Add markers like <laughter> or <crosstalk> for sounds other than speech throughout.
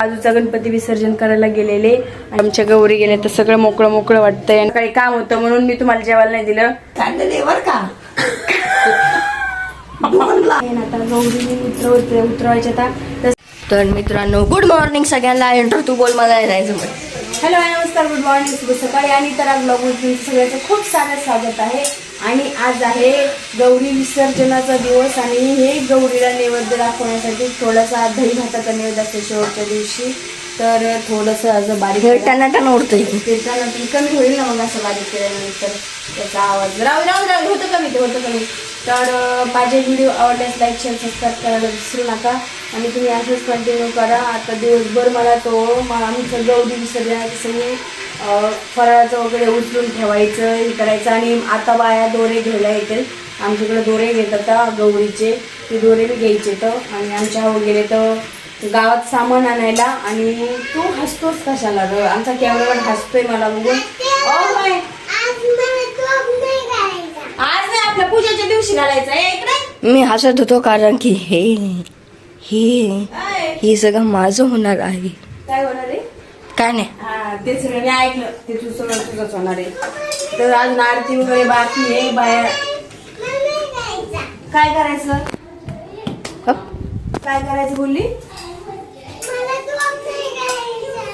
आजूचा गणपती विसर्जन करायला गेलेले. आमच्या गौरी गेल्या तर सगळं मोकळं मोकळं वाटतंय. आणि काही काम होतं म्हणून मी तुम्हाला जेवायला नाही दिलं. आता गौरी उतरवत उतरवायच्या आता. तर- तर मित्रांनो गुड मॉर्निंग सगळ्यांना. एंटर तू बोल मला जायचं. हॅलो नमस्कार गुड मॉर्निंग शुभ सकाळी. आणि तर आज ब्लॉग सगळ्याचं खूप सारं स्वागत आहे. आणि आज आहे गौरी विसर्जनाचा दिवस आणि हे गौरीला नैवेद्य दाखवण्यासाठी थोडासा दही भाताचा नैवेद्य असतो शेवटच्या दिवशी. तर थोडंसं असं बारीक टना उडतंय. फिरताना कमी होईल ना मग असं बारीक केल्यानंतर त्याचा आवाज. राहू राहू राहू होतं कमी ते होतं कमी तर माझे व्हिडिओ आवडल्यास लाईक शेअर सबस्क्राईब करायला विसरू नका. आणि तुम्ही असंच कंटिन्यू करा. आता दिवसभर मला तो आम्ही सगळं गौरी विसर्जनाची सगळी फराळाचं वगैरे उचलून ठेवायचं हे करायचं. आणि आता बाया दोरे घ्यायला येतील. आमच्याकडे दोरे घेतात होता गौरीचे. ते दोरे बी घ्यायचे तर. आणि आमच्या हो वगैरे तर गावात सामान आणायला. आणि तू हसतोस कशाला आमचा कॅमेरामॅन हसतोय मला बघून. Oh ओ बाय आज नाही आपल्या पूजेच्या दिवशी घालायचं आहे इकडे. मी हसत होतो कारण की हे हे काय हे सगळं माझं होणार आहे. काय होणार आहे? काय नाही. हा ते सगळं मी ऐकलं. ते तू सगळं तुझंच होणार आहे. तर अजून आरती वगैरे बाकी आहे बाहेर. काय करायचं? हप. काय करायचं बोलली?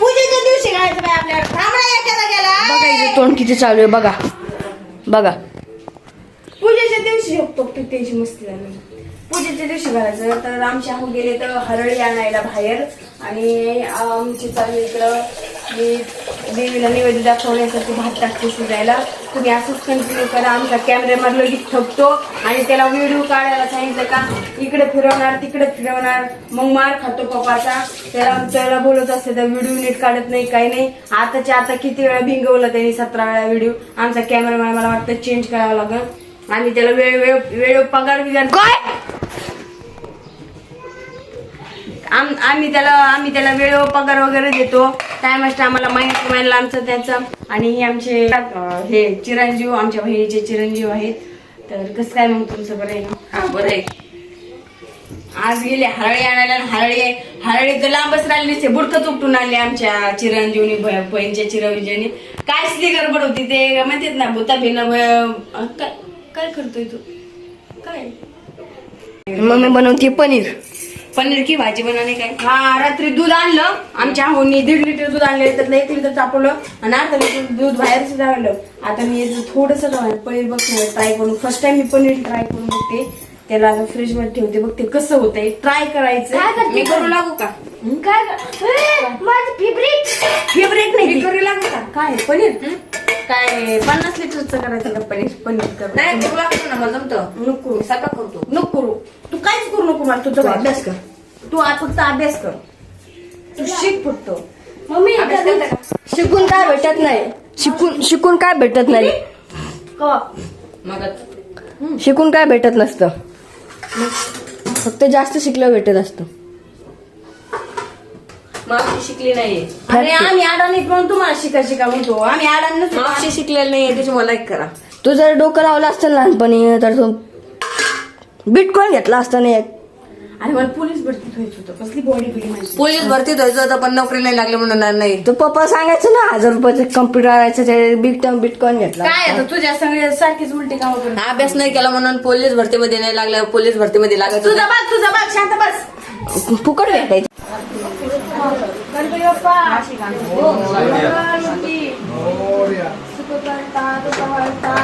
पूजेच्या दिवशी घालायचं बाई आपल्याला. थांबडा एखादा गेला बघा इथे तोंड किती चालू आहे बघा. बघा. पूजेच्या दिवशी की त्याची मस्ती झाली? पूजेच्या दिवशी घालायचं तर आमचे आहो गेले तर हरळी आणायला बाहेर. आणि आमची चालू इकडं. मी देवीला नैवेद्य दाखवण्यासाठी भात टाकते शिजायला. तुम्ही असंच कंटिन्यू करा. आमचा कॅमेरामार लगेच ठपतो आणि त्याला व्हिडिओ काढायला सांगितलं का इकडे फिरवणार तिकडे फिरवणार. मग मार खातो पप्पाचा. त्याला त्याला बोलत असते तर व्हिडिओ नीट काढत नाही काही नाही. आताच्या आता किती वेळा भिंगवलं त्यांनी सतरा वेळा व्हिडिओ आमचा कॅमेरामॅन मला वाटतं चेंज करावा लागेल. आणि त्याला वेळ वेळ वेळ पगार बिगार काय? आम- आम्ही त्याला आम्ही त्याला वेळेवर पगार वगैरे देतो. टाइम असतं आम्हाला माहिती महिन्याला आमचं त्याचं. आणि हे आमचे हे चिरंजीव आमच्या बहिणीचे चिरंजीव आहेत. तर कसं काय मग तुमचं बरं आहे हा बरं आहे. आज गेले हरळी आणायला आणि हरळी हरळी तर लांबच राहिली बुडकं उपटून आणले आमच्या चिरंजीवनी बहिणीच्या चिरंजीवनी. काय स्त्री गडबड होती ते म्हणतात ना भूता भिन्न ब- काय करतोय तू? काय? मम्मी बनवते पनीर. पनीर की भाजी बनाने काय? हा रात्री दूध आणलं आमच्या होनी दीड लिटर दूध आणले त्यातलं एक लिटर तापवलं आणि अर्धा लिटर दूध बाहेर सुद्धा आणलं. आता मी थोडस पनीर बघते ट्राय करून. फर्स्ट टाइम मी पनीर ट्राय करून बघते. त्याला आता फ्रीजमध्ये ठेवते बघते कसं होतंय. ट्राय करायचं मी करू लागू का? काय माझं फेवरेट फेवरेट नाही करू लागू का? काय पनीर? काय पन्नास लिटरचं करायचं का पनीर? पनीर कर. नाही करू लागतो ना मला जमतं. नको. स्वयंपाक करतो. नको करू. तू काहीच करू नको मला तुझा अभ्यास कर. तू आज फक्त अभ्यास कर. तू शिक फक्त. मम्मी अभ्यास करता का? शिकून काय भेटत नाही? शिकून शिकून काय भेटत नाही? कवा? मग शिकून काय भेटत नसतं? फक्त जास्त शिकलं भेटत असतं. मावशी शिकली नाहीये. अरे आम्ही अडाणीत म्हणून तुम्हाला शिका शिका म्हणतो. आम्ही अडाणी मावशी शिकलेली नाहीये त्याची मला एक करा. तू जर डोकं लावलं असतं लहानपणी तर तू बिटकॉइन घेतला असता नाही आणि मला पोलीस भरतीत व्हायचं होतं. कसली बॉडी माझी पोलीस भरतीत व्हायचं होतं पण नोकरी नाही लागली म्हणून नाही तर पप्पा सांगायचं ना हजार रुपयाचं कम्प्युटर आणायचं ते बिग टाइम बिटकॉइन घेतला काय आता तुझ्या सगळे सारखीच उलटी कामं करतो. अभ्यास नाही केला म्हणून पोलीस भरतीमध्ये नाही लागला पोलीस भरतीमध्ये लागत तुझा बाग तुझा बाग शांत बस. फुकट भेटायचं. गणपती बाप्पा गणपती. सुखकर्ता, वरता,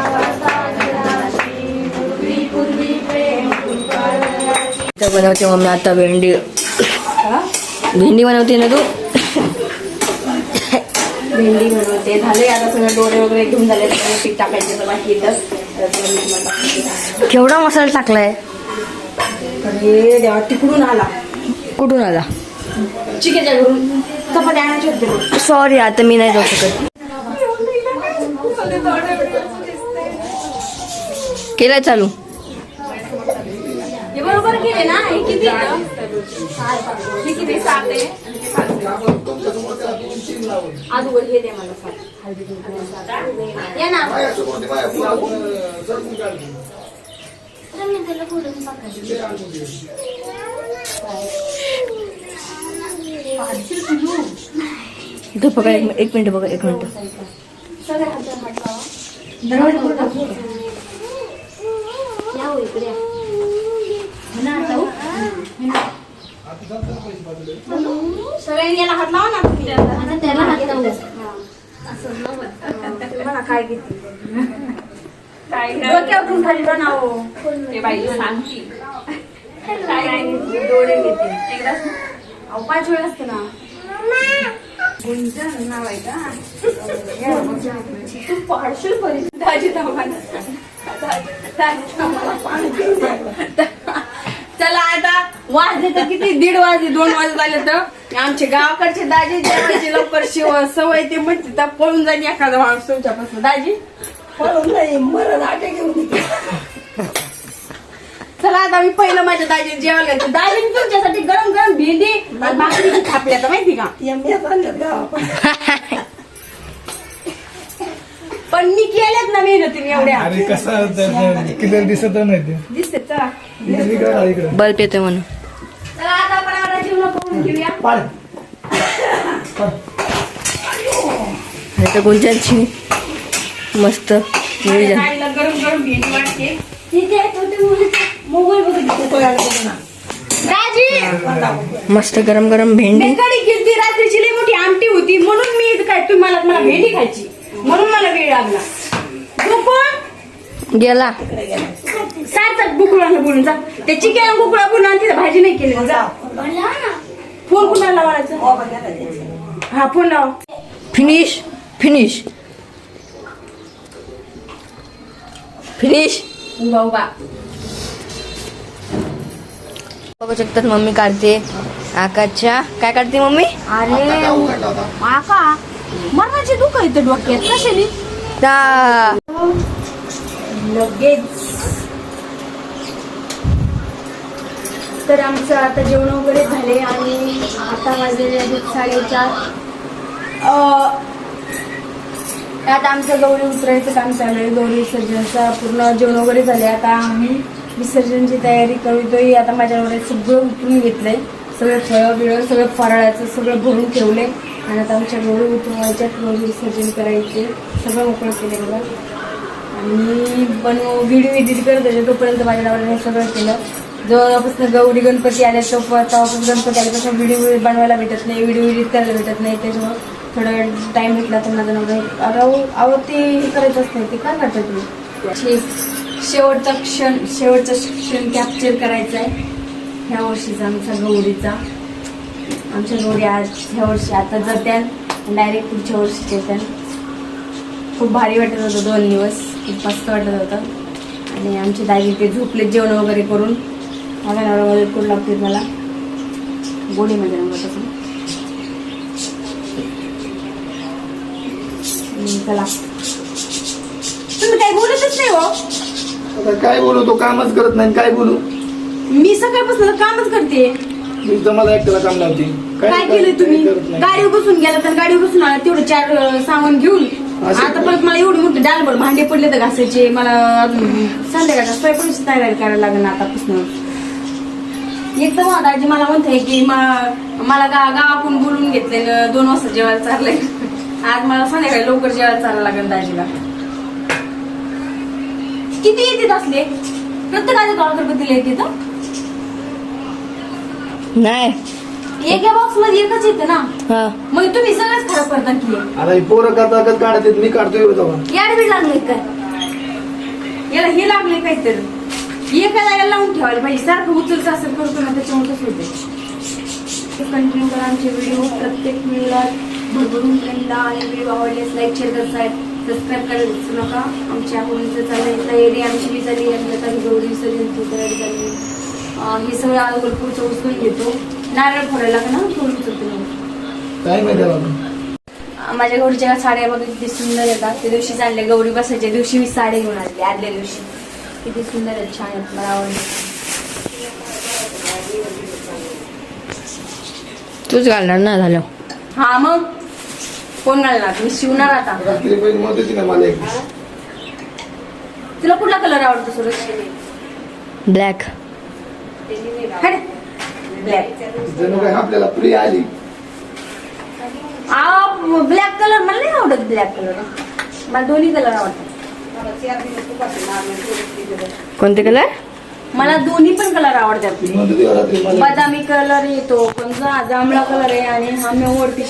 विनाशी, पूर्वी पूर्वी प्रेम कृपाळयाची. तर बनवते मम्मी आता भेंडी. हा? भेंडी बनवते ना तू? भेंडी बनवते. झाले आता सगळे डोळे वगैरे घेऊन झाले. पीठ टाकायचे तर बाकी येतं तर ते मी तुम्हाला दाखवते. केवढा मसाला टाकलाय? अरे देवा तिकडून आला. कुठून आला? सॉरी आता मी नाही जाऊ शकत केलाय चालू। बरोबर केले ना? हे किती? हे किती सात आहे हे दे मला सात. हळदी कुंकू सात. या ना इथं बघा एक एक मिनिट बघा एक मिनिट सगळ्यांनी याला हात लावा ना तुम्ही. मला काय किती डोक्यावरून खाली बनावो काय घेते? डोळे घेते अहो पाच वेळ असते ना. गुंजन नाव आहे का? तू पाडशील दाजी. चला आता वाजले तर किती? दीड वाजले दोन वाजत आले तर. आमचे गावाकडचे दाजी जेवायचे लवकर शिव सवय ते म्हणते तर पळून जाईल एखादा माणूस तुमच्यापासून. दाजी? पळून नाही मरण आटे घेऊन चला आता मी पहिलं माझ्या दाजी जेवायला दाजी तुमच्यासाठी गरम गरम भेंडी आणि भाकरी थापल्या तर माहिती का? <laughs> पण मी केल्यात ना मेहनतीने एवढ्या. अरे कसा क्लिअर दिसत नाही ते. दिसते चला इकडे काढा, इकडे. बल्ब येतोय म्हणून. चला आता आपण आता जेवण करून घेऊया. इथं गुंजनची मस्त नियोजन. गरम गरम भेंडी वाटते. मोबाईल बघत मस्त गरम गरम भेंडी. केली रात्रीची लई मोठी आमटी होती. म्हणून मी इथं काय तुम्ही मला मला भेंडी खायची. म्हणून मला वेळ लागला. बुकून गेला. सारखं बुकुळाला बोलून जा. त्या चिकेला बुकुळा बोलून आणि तिथं भाजी नाही केली. जा. फोन कुणाला लावायचा? हा फोन लाव. Finish finish. फिनिश. उभा बघू शकतात मम्मी काढते. आकाशच्या. काय काढते मम्मी? अरे आका मरणाचे दुःख येतं डोक्यात. ता लगेच. तर आमचं आता जेवण वगैरे झाले आणि आता वाजलेले आहेत साडेचार. आता आमचं गौरी उतरायचं काम चालू आहे. गौरी विसर्जनाचा पूर्ण जेवण वगैरे झाले. आता आम्ही विसर्जनची तयारी करू करतोय आता माझ्यावर सगळं उतरून घेतलंय. सगळं फळं बिळं सगळं फराळाचं सगळं भरून ठेवलंय. आणि आता आमच्या गोळी उतरवायच्या गोळी विसर्जन करायचे. सगळं मोकळं केलं मला आणि पण व्हिडिओ एडिट करत होते. तोपर्यंत माझ्या नवऱ्याने सगळं केलं. जवळपासून गौरी गणपती आल्या तो तेव्हापासून गणपती आल्यापासून व्हिडिओ बनवायला भेटत नाही. व्हिडिओ एडिट करायला भेटत नाही. त्याच्यामुळं थोडा टाईम भेटला तर माझा नवरा अहो अहो ते करायचं असतं. ते काय करतात तुम्ही? शे- शेवटचा क्षण शेवटचा क्षण कॅप्चर करायचा आहे ह्या वर्षीचा आमचा गौरीचा. आमच्या गौरी आज ह्या वर्षी आता जात्यान डायरेक्ट पुढच्या वर्षी येत्यान खूप भारी वाटत होतं दोन दिवस. खूप मस्त वाटत होतं. आणि आमचे दादी ते झोपले जेवण वगैरे करून. मला म्हणजे नवरा वगैरे करू लागते मला. गोडी म्हणजे चला. तुम्ही काही बोलतच नाही हो. आता काय बोलू तो कामच करत नाही काय बोलू? मी सकाळपासून कामच करते. तुझं मला एकट्याला काम लावते. काय केलं तुम्ही? करत नाही. गाडीवर बसून गेला तर गाडीवर बसून आला तेवढं चार अं, सामान घेऊन. असं आता परत मला एवढी मोठी डालभर भांडे पडले तर घासायचे. मला अजून संध्याकाळच्या स्वयंपाकाची तयारी करायला लागेल आतापासून. एकदम दाजी मला म्हणते की मा- मला गा गावाकडून बोलून घेतले न दोन वाजता जेवायला चाललंय. आज मला संध्याकाळी लवकर जेवायला चालायला लागेल दाजीला. किती येतात असले प्रत्येकाच्या गाव गणपतीला येते. तर नाही. एका बॉक्समध्ये एकच येते ना? हा. मग तुम्ही सगळंच खराब करता की आता ही पोरं करता करत काढत आहेत, मी काढतोय जाऊन याड बी लागले काय याला हे लागले काहीतरी एका जागेला लावून ठेवायला पाहिजे. सारखं उचलचं असं करतो ना त्याच्यामुळे कसं होते कंटिन्यू करा आमचे व्हिडिओ प्रत्येक व्हिडिओला भरभरून केला आणि व्हिडिओ आवडल्यास लाईक शेअर करताय सबस्क्राईब करायला विसरू नका. आमच्या होळीचं चाललंय तयारी आमची बी झाली आता गौरी विसर्जनची तयारी झाली अं, हे सगळं अगोदर पुढचं उचलून घेतो. नारळ फोडायला का ना? थोडं उचलतो ना. काय माहिती आहे बाबा माझ्या गौरीच्या साड्या बघा किती सुंदर येतात. त्या दिवशी चालल्या गौरी बसायच्या दिवशी मी साडी घेऊन आली. आदल्या दिवशी. किती सुंदर आहेत छान आहेत. मला आवडले. तूच घालणार ना झालं. हा मग? कोण घालणार मी शिवणार आता तुला कुठला कलर आवडतो सुरेश ब्लॅक ब्लॅक जणू काय आपल्याला प्रिय आली ब्लॅक कलर मला नाही आवडत ब्लॅक कलर मला दोन्ही कलर आवडतात कोणते कलर मला दोन्ही पण कलर आवडतात ती म्हणते ती रात्री मला बदामी कलर येतो पण जा- जांभळा कलर आहे आणि हा मेवडती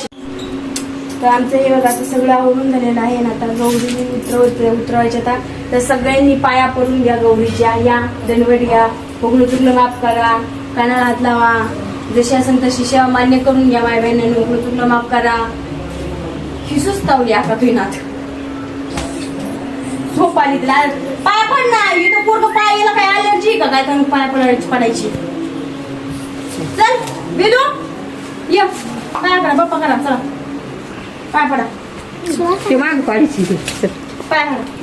तर आमचं हे बघा आता सगळं आवरून झालेलं आहे ना. आता गौरी उतरव उतरवायच्या आता. तर सगळ्यांनी पाया पडून घ्या गौरीच्या. या दणवट घ्या. उगलं चुकलं माफ करा. कानाला हात लावा. जशी असेल तशी सेवा मान्य करून घ्या माय बहिणीने. उगलं चुकलं माफ करा. हिसूच तावली आका तुनात झोप आली तिला. पाय पड ना. इथं पूर्ण पाय काय अलर्जी का? काय तर पाय पडायची पडायची. चल विदू ये पाय करा बाप्पा करा चला पाय पडा ते माग पाडीची ती. चल. पाय पडा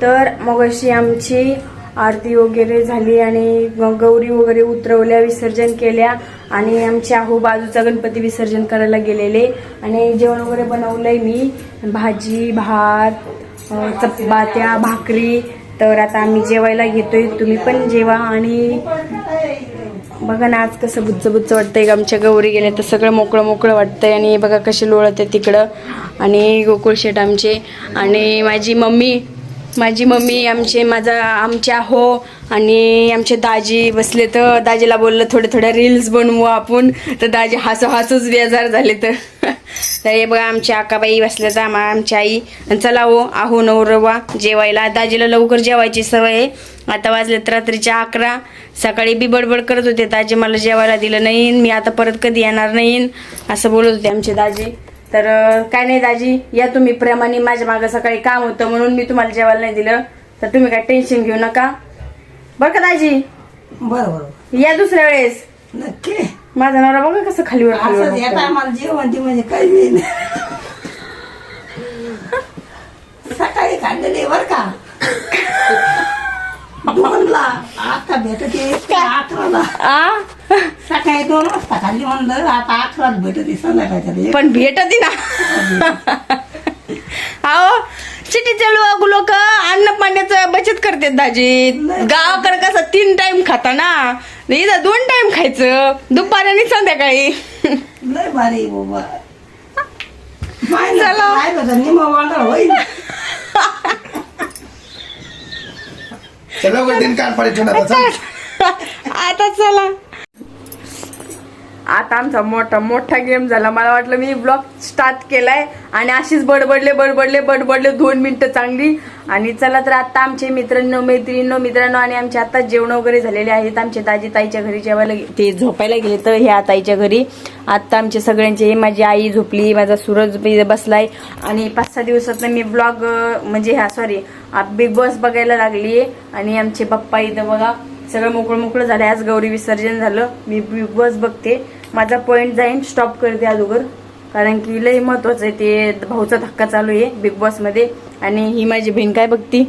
तर मग अशी आमची आरती वगैरे झाली आणि गौरी वगैरे उतरवल्या विसर्जन केल्या आणि आमच्या आहो बाजूचा गणपती विसर्जन करायला गेलेले आणि जेवण वगैरे बनवलंय मी भाजी भात चपात्या भाकरी तर आता आम्ही जेवायला घेतोय. तुम्ही पण जेवा आणि बघा ना आज कसं बुच्च बुच्च वाटतंय. आमच्या गौरी गेले तर सगळं मोकळं मोकळं वाटतंय आणि बघा कसे लोळत आहे तिकडं. आणि गोकुळ शेट आमचे. आणि माझी मम्मी माझी मम्मी आमचे माझा आमच्या हो आणि आमचे दाजी बसले तर दाजीला बोललं थोडे थोड्या रील्स बनवू आपण. तर दाजी हसू हसूच बेजार झाले तर. तर हे बघा आमच्या आकाबाई बसल्या तर आम्हा आमची आई. आणि चला हो आहो नवरवा जेवायला. दाजीला लवकर जेवायची सवय आहे. आता वाजलेत रात्रीच्या अकरा. सकाळी बी बडबड करत होते. दाजी मला जेवायला दिलं नाही. मी आता परत कधी येणार नाही. असं बोलत होते आमचे दाजी. तर काय नाही दाजी या तुम्ही. प्रेमाने माझ्या मागं सकाळी काम होतं म्हणून मी तुम्हाला जेवायला नाही दिलं. तर तुम्ही काय टेन्शन घेऊ नका. बरं का दाजी? बरं बरं. या दुसऱ्या वेळेस. नक्की. माझा नवरा बघा कसं खालीवर खालीवर असं या बघतोय. टायमाला जेवण ते म्हणजे काही नाही. सकाळी काढलेले बर का. दोनला आता भेटत येते अकराला आ? सकाळी दोन वाजता खाल्ली म्हणलं आता अकराला भेटत संध्याकाळच्या पण भेटत ना. अहो सिटीचे लोक लोक. अन्न पाण्याचं बचत करतात दाजी. गावाकडे कसं तीन टाइम खाता ना. इथं दोन टाइम खायचं. दुपारी आणि संध्याकाळी. लय भारी बाबा. चला. चला निम वाढ होईल. सगळं वरतीन कान पाडी ठेवून आता चल. आता चला. आता आमचा मोठा मोठा गेम झाला. मला वाटलं मी ब्लॉग स्टार्ट केलाय आणि अशीच बडबडले बडबडले बडबडले दोन मिनिटं चांगली. आणि चला तर आता आमचे मित्रांनो मैत्रिणींनो मित्रांनो आणि आमचे आता जेवण वगैरे झालेले आहेत. आमचे ताजी ताईच्या घरी जेवायला ते झोपायला गेले तर ह्या ताईच्या घरी. आता आमचे सगळ्यांचे हे माझी आई झोपली माझा सूरज बसलाय. आणि पाच सहा दिवसात मी ब्लॉग म्हणजे ह्या सॉरी बिग बॉस बघायला लागली आणि आमचे पप्पा इथं बघा सगळं मोकळं मोकळं झालं आज गौरी विसर्जन झालं. मी बिग बॉस बघते. माझा पॉईंट जाईन स्टॉप करते अगोदर. कारण की लय महत्वाचं आहे ते. भाऊचा धक्का चालू आहे बिग बॉसमध्ये. आणि ही माझी बहीण काय बघती?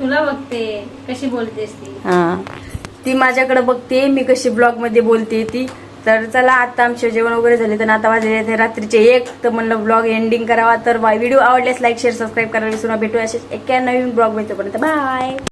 तुला बघते. कशी बोलतेस ती? हा. ती माझ्याकडे बघते. मी कशी ब्लॉगमध्ये बोलते ती. तर चला आता आमचे जेवण वगैरे झाले तर आता वाजले रात्रीचे एक. तर म्हणलं ब्लॉग एंडिंग करावा. तर व्हिडिओ आवडल्यास लाईक शेअर सबस्क्राईब करायला विसरू. भेटू असेच एका नवीन ब्लॉग पर्यंत बाय